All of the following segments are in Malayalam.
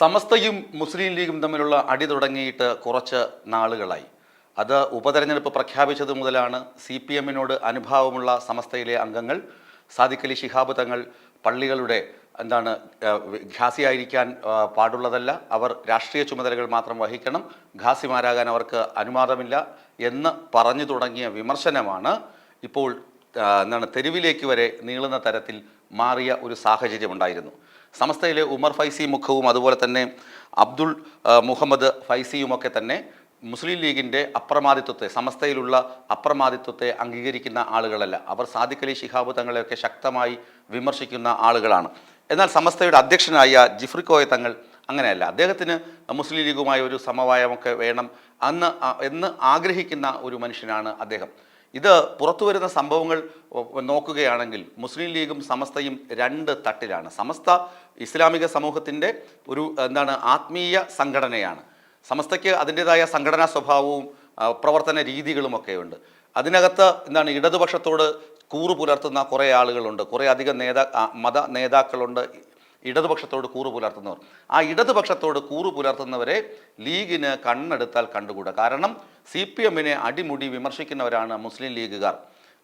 സമസ്തയും മുസ്ലിം ലീഗും തമ്മിലുള്ള അടി തുടങ്ങിയിട്ട് കുറച്ച് നാളുകളായി. അത് ഉപതെരഞ്ഞെടുപ്പ് പ്രഖ്യാപിച്ചത് മുതലാണ് സി പി എമ്മിനോട് അനുഭാവമുള്ള സമസ്തയിലെ അംഗങ്ങൾ സാദിഖലി ശിഹാബ് തങ്ങൾ പള്ളികളുടെ എന്താണ് ഖാസിയായിരിക്കാൻ പാടുള്ളതല്ല. അവർ രാഷ്ട്രീയ ചുമതലകൾ മാത്രം വഹിക്കണം. ഖാസിമാരാകാൻ അവർക്ക് അനുവാദമില്ല എന്ന് പറഞ്ഞു തുടങ്ങിയ വിമർശനമാണ് ഇപ്പോൾ എന്താണ് തെരുവിലേക്ക് വരെ നീളുന്ന തരത്തിൽ മാറിയ ഒരു സാഹചര്യമുണ്ടായിരുന്നു. സമസ്തയിലെ ഉമർ ഫൈസി മുഖവും അതുപോലെ തന്നെ അബ്ദുൾ മുഹമ്മദ് ഫൈസിയുമൊക്കെ തന്നെ മുസ്ലിം ലീഗിന്റെ അപ്രമാദിത്വത്തെ സമസ്തയിലുള്ള അപ്രമാദിത്വത്തെ അംഗീകരിക്കുന്ന ആളുകളല്ല. അവർ സാദിഖ് അലി ശിഹാബ് തങ്ങളെയൊക്കെ ശക്തമായി വിമർശിക്കുന്ന ആളുകളാണ്. എന്നാൽ സമസ്തയുടെ അധ്യക്ഷനായ ജിഫ്രിക്കോയ തങ്ങൾ അങ്ങനെയല്ല. അദ്ദേഹത്തിന് മുസ്ലിം ലീഗുമായി ഒരു സമവായമൊക്കെ വേണം. അന്ന് എന്ന് ആഗ്രഹിക്കുന്ന ഒരു മനുഷ്യനാണ് അദ്ദേഹം. ഇത് പുറത്തു വരുന്ന സംഭവങ്ങൾ നോക്കുകയാണെങ്കിൽ മുസ്ലിം ലീഗും സമസ്തയും രണ്ട് തട്ടിലാണ്. സമസ്ത ഇസ്ലാമിക സമൂഹത്തിന്റെ ഒരു എന്താണ് ആത്മീയ സംഘടനയാണ്. സമസ്തയ്ക്ക് അതിന്റെതായ സംഘടനാ സ്വഭാവവും പ്രവർത്തന രീതികളുമൊക്കെ ഉണ്ട് അതിനകത്ത് എന്താണ് ഇടതുപക്ഷത്തോട് കൂറു പുലർത്തുന്ന കുറേ ആളുകളുണ്ട്. കുറേ അധികം നേതാ മത നേതാക്കളുണ്ട്. ഇടതുപക്ഷത്തോട് കൂറു പുലർത്തുന്നവർ. ആ ഇടതുപക്ഷത്തോട് കൂറു പുലർത്തുന്നവരെ ലീഗിന് കണ്ണെടുത്താൽ കണ്ടുകൂടാ. കാരണം സി പി എമ്മിനെ അടിമുടി വിമർശിക്കുന്നവരാണ് മുസ്ലിം ലീഗുകാർ.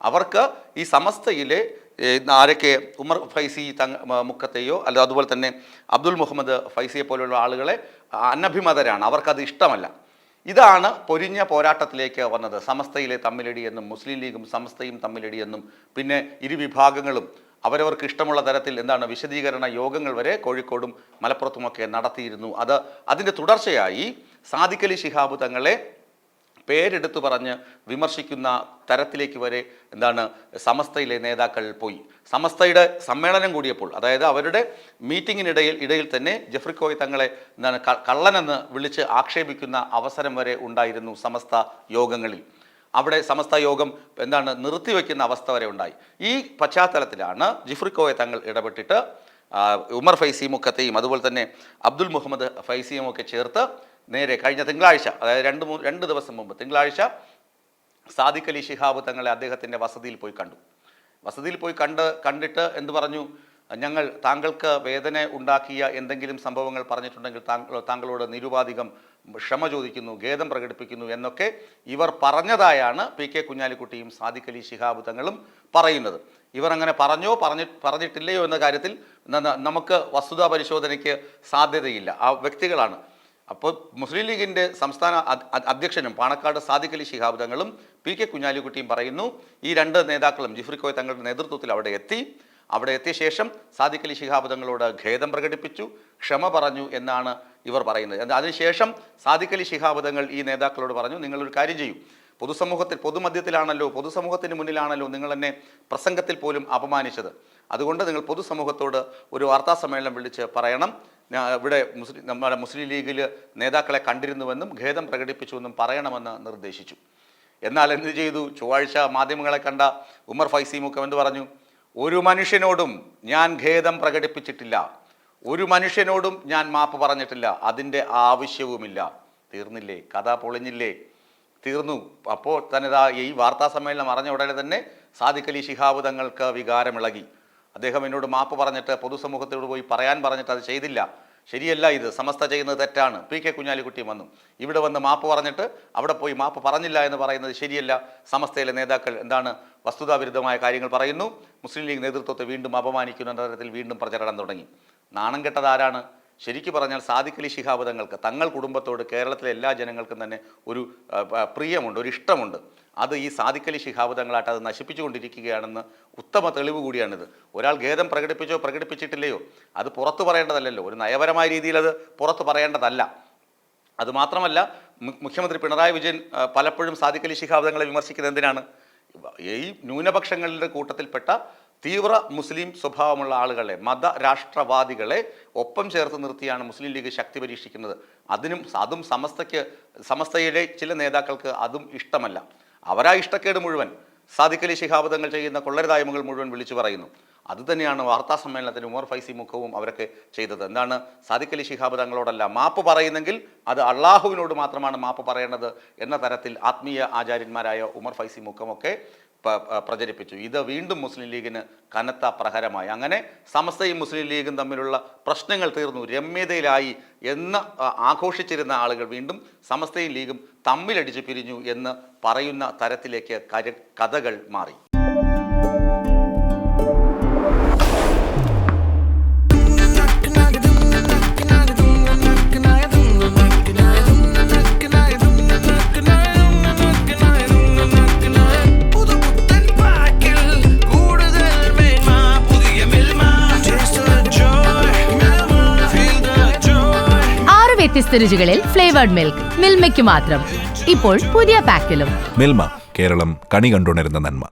അവർക്ക് ഈ സമസ്തയിലെ ആരൊക്കെ ഉമർ ഫൈസി തങ് മുക്കത്തെയോ അല്ല അതുപോലെ തന്നെ അബ്ദുൽ മുഹമ്മദ് ഫൈസിയെ പോലെയുള്ള ആളുകളെ അനഭിമതരാണ്. അവർക്കത് ഇഷ്ടമല്ല. ഇതാണ് പൊരിഞ്ഞ പോരാട്ടത്തിലേക്ക് വന്നത്. സമസ്തയിലെ തമ്മിലടിയെന്നും മുസ്ലിം ലീഗും സമസ്തയും തമ്മിലടിയെന്നും പിന്നെ ഇരുവിഭാഗങ്ങളും അവരവർക്ക് ഇഷ്ടമുള്ള തരത്തിൽ എന്താണ് വിശദീകരണ യോഗങ്ങൾ വരെ കോഴിക്കോടും മലപ്പുറത്തുമൊക്കെ നടത്തിയിരുന്നു. അത് അതിന്റെ തുടർച്ചയായി സാദിഖലി ശിഹാബ് തങ്ങളെ പേരെടുത്തു പറഞ്ഞ് വിമർശിക്കുന്ന തരത്തിലേക്ക് വരെ എന്താണ് സമസ്തയിലെ നേതാക്കൾ പോയി. സമസ്തയുടെ സമ്മേളനം കൂടിയപ്പോൾ അതായത് അവരുടെ മീറ്റിങ്ങിനിടയിൽ ഇടയിൽ തന്നെ ജഫ്രിക്കോയ് തങ്ങളെ എന്താണ് കള്ളനെന്ന് വിളിച്ച് ആക്ഷേപിക്കുന്ന അവസരം വരെ ഉണ്ടായിരുന്നു സമസ്ത യോഗങ്ങളിൽ. അവിടെ സമസ്ത യോഗം എന്താണ് നിർത്തിവെക്കുന്ന അവസ്ഥ വരെ ഉണ്ടായി. ഈ പശ്ചാത്തലത്തിലാണ് ജിഫ്രിക്കോയെ തങ്ങൾ ഇടപെട്ടിട്ട് ഉമർ ഫൈസി മുഖത്തെയും അതുപോലെ തന്നെ അബ്ദുൽ മുഹമ്മദ് ഫൈസിയും ഒക്കെ ചേർത്ത് നേരെ കഴിഞ്ഞ തിങ്കളാഴ്ച അതായത് രണ്ട് മൂന്ന് രണ്ട് ദിവസം മുമ്പ് തിങ്കളാഴ്ച സാദിഖ് അലി ഷിഹാബ് തങ്ങളെ അദ്ദേഹത്തിന്റെ വസതിയിൽ പോയി കണ്ടു. വസതിയിൽ പോയി കണ്ട് കണ്ടിട്ട് എന്ത് പറഞ്ഞു? ഞങ്ങൾ താങ്കൾക്ക് വേദന ഉണ്ടാക്കിയ എന്തെങ്കിലും സംഭവങ്ങൾ പറഞ്ഞിട്ടുണ്ടെങ്കിൽ താങ്കൾ താങ്കളോട് നിരുപാധികം ക്ഷമ ചോദിക്കുന്നു ഖേദം പ്രകടിപ്പിക്കുന്നു എന്നൊക്കെ ഇവർ പറഞ്ഞതായാണ് പി കെ കുഞ്ഞാലിക്കുട്ടിയും സാദിഖ് അലി ശിഹാബ് തങ്ങളും പറയുന്നത്. ഇവർ അങ്ങനെ പറഞ്ഞോ പറഞ്ഞി പറഞ്ഞിട്ടില്ലയോ എന്ന കാര്യത്തിൽ നമുക്ക് വസ്തുതാ പരിശോധനയ്ക്ക് സാധ്യതയില്ല. ആ വ്യക്തികളാണ്. അപ്പോൾ മുസ്ലിം ലീഗിന്റെ സംസ്ഥാന അധ്യക്ഷനും പാണക്കാട് സാദിഖ് അലി ശിഹാബ് തങ്ങളും പി കെ കുഞ്ഞാലിക്കുട്ടിയും പറയുന്നു ഈ രണ്ട് നേതാക്കളും ജിഫ്രിക്കോയ് തങ്ങളുടെ നേതൃത്വത്തിൽ അവിടെ എത്തി. അവിടെ എത്തിയ ശേഷം സാദിഖ് അലി ശിഹാബ് തങ്ങളോട് ഖേദം പ്രകടിപ്പിച്ചു ക്ഷമ പറഞ്ഞു എന്നാണ് ഇവർ പറയുന്നത്. അതിനുശേഷം സാദിഖലി അലി ശിഹാബ് തങ്ങൾ ഈ നേതാക്കളോട് പറഞ്ഞു നിങ്ങളൊരു കാര്യം ചെയ്യും. പൊതുസമൂഹത്തിൽ പൊതുമധ്യത്തിലാണല്ലോ പൊതുസമൂഹത്തിന് മുന്നിലാണല്ലോ നിങ്ങൾ എന്നെ പ്രസംഗത്തിൽ പോലും അപമാനിച്ചത്. അതുകൊണ്ട് നിങ്ങൾ പൊതുസമൂഹത്തോട് ഒരു വാർത്താ സമ്മേളനം വിളിച്ച് പറയണം. ഇവിടെ മുസ്ലിം നമ്മുടെ മുസ്ലിം ലീഗിൽ നേതാക്കളെ കണ്ടിരുന്നുവെന്നും ഖേദം പ്രകടിപ്പിച്ചുവെന്നും പറയണമെന്ന് നിർദ്ദേശിച്ചു. എന്നാൽ എന്ത് ചെയ്തു? ചൊവ്വാഴ്ച മാധ്യമങ്ങളെ കണ്ട ഉമർ ഫൈസി മുഖം എന്ത് പറഞ്ഞു? ഒരു മനുഷ്യനോടും ഞാൻ ഖേദം പ്രകടിപ്പിച്ചിട്ടില്ല. ഒരു മനുഷ്യനോടും ഞാൻ മാപ്പ് പറഞ്ഞിട്ടില്ല. അതിന്റെ ആവശ്യവുമില്ല. തീർന്നില്ലേ? കഥ പൊളിഞ്ഞില്ലേ? തീർന്നു. അപ്പോൾ തന്നെ ഈ വാർത്താ സമ്മേളനം അറിഞ്ഞ ഉടനെ തന്നെ സാദിഖ് അലി ശിഹാബ് തങ്ങൾക്ക് വികാരമിളകി. അദ്ദേഹം എന്നോട് മാപ്പ് പറഞ്ഞിട്ട് പൊതുസമൂഹത്തോട് പോയി പറയാൻ പറഞ്ഞിട്ട് അത് ചെയ്തില്ല. ശരിയല്ല ഇത്. സമസ്ത ചെയ്യുന്നത് തെറ്റാണ്. പി കെ കുഞ്ഞാലിക്കുട്ടി വന്നു. ഇവിടെ വന്ന് മാപ്പ് പറഞ്ഞിട്ട് അവിടെ പോയി മാപ്പ് പറഞ്ഞില്ല എന്ന് പറയുന്നത് ശരിയല്ല. സമസ്തയിലെ നേതാക്കൾ എന്താണ് വസ്തുതാവിരുദ്ധമായ കാര്യങ്ങൾ പറയുന്നു. മുസ്ലിം ലീഗ് നേതൃത്വത്തെ വീണ്ടും അപമാനിക്കുന്നു എന്ന തരത്തിൽ വീണ്ടും പ്രചരണം തുടങ്ങി. നാണം കെട്ടത് ആരാണ്? ശരിക്കു പറഞ്ഞാൽ സാദിഖലി ശിഹാബ് തങ്ങൾക്ക് തങ്ങൾ കുടുംബത്തോട് കേരളത്തിലെ എല്ലാ ജനങ്ങൾക്കും തന്നെ ഒരു പ്രിയമുണ്ട് ഒരു ഇഷ്ടമുണ്ട്. അത് ഈ സാദിഖലി ശിഹാബ് തങ്ങളായിട്ട് അത് നശിപ്പിച്ചുകൊണ്ടിരിക്കുകയാണെന്ന് ഉത്തമ തെളിവ് കൂടിയാണിത്. ഒരാൾ ഖേദം പ്രകടിപ്പിച്ചോ പ്രകടിപ്പിച്ചിട്ടില്ലയോ അത് പുറത്തു പറയേണ്ടതല്ലല്ലോ. ഒരു നയപരമായ രീതിയിൽ അത് പുറത്തു പറയേണ്ടതല്ല. അതുമാത്രമല്ല മുഖ്യമന്ത്രി പിണറായി വിജയൻ പലപ്പോഴും സാദിഖലി ശിഹാബ് തങ്ങളെ വിമർശിക്കുന്നത് എന്തിനാണ്? ഈ ന്യൂനപക്ഷങ്ങളുടെ കൂട്ടത്തിൽപ്പെട്ട തീവ്ര മുസ്ലിം സ്വഭാവമുള്ള ആളുകളെ മത രാഷ്ട്രവാദികളെ ഒപ്പം ചേർത്ത് നിർത്തിയാണ് മുസ്ലിം ലീഗ് ശക്തി പരീക്ഷിക്കുന്നത്. അതിനും അതും സമസ്തയ്ക്ക് സമസ്തയിലെ ചില നേതാക്കൾക്ക് അതും ഇഷ്ടമല്ല. അവരാ ഇഷ്ടക്കേട് മുഴുവൻ. സാദിഖലി ശിഹാബദങ്ങൾ ചെയ്യുന്ന കൊള്ളരുതായ്മകൾ മുഴുവൻ വിളിച്ചു പറയുന്നു. അതുതന്നെയാണ് വാർത്താ സമ്മേളനത്തിന് ഉമർ ഫൈസി മുഖവും അവരൊക്കെ ചെയ്തത്. എന്താണ്? സാദിഖ് അലി ശിഹാബ് തങ്ങളോടല്ല. മാപ്പ് പറയുന്നെങ്കിൽ അത് അള്ളാഹുവിനോട് മാത്രമാണ് മാപ്പ് പറയേണ്ടത് എന്ന തരത്തിൽ ആത്മീയ ആചാര്യന്മാരായ ഉമർ ഫൈസി മുഖമൊക്കെ പ്രചരിപ്പിച്ചു. ഇത് വീണ്ടും മുസ്ലിം ലീഗിന് കനത്ത പ്രഹരമായി. അങ്ങനെ സമസ്തയും മുസ്ലിം ലീഗും തമ്മിലുള്ള പ്രശ്നങ്ങൾ തീർന്നു. രമ്യതയിലായി എന്ന് ആഘോഷിച്ചിരുന്ന ആളുകൾ വീണ്ടും സമസ്തയും ലീഗും തമ്മിലടിച്ച് പിരിഞ്ഞു എന്ന് പറയുന്ന തരത്തിലേക്ക് കഥകൾ മാറി. വ്യത്യസ്ത രുചികളിൽ ഫ്ലേവേർഡ് മിൽക്ക് മിൽമയ്ക്ക് മാത്രം. ഇപ്പോൾ പുതിയ പാക്കിലും. മിൽമ കേരളം കണി കണ്ടുണരുന്ന നന്മ.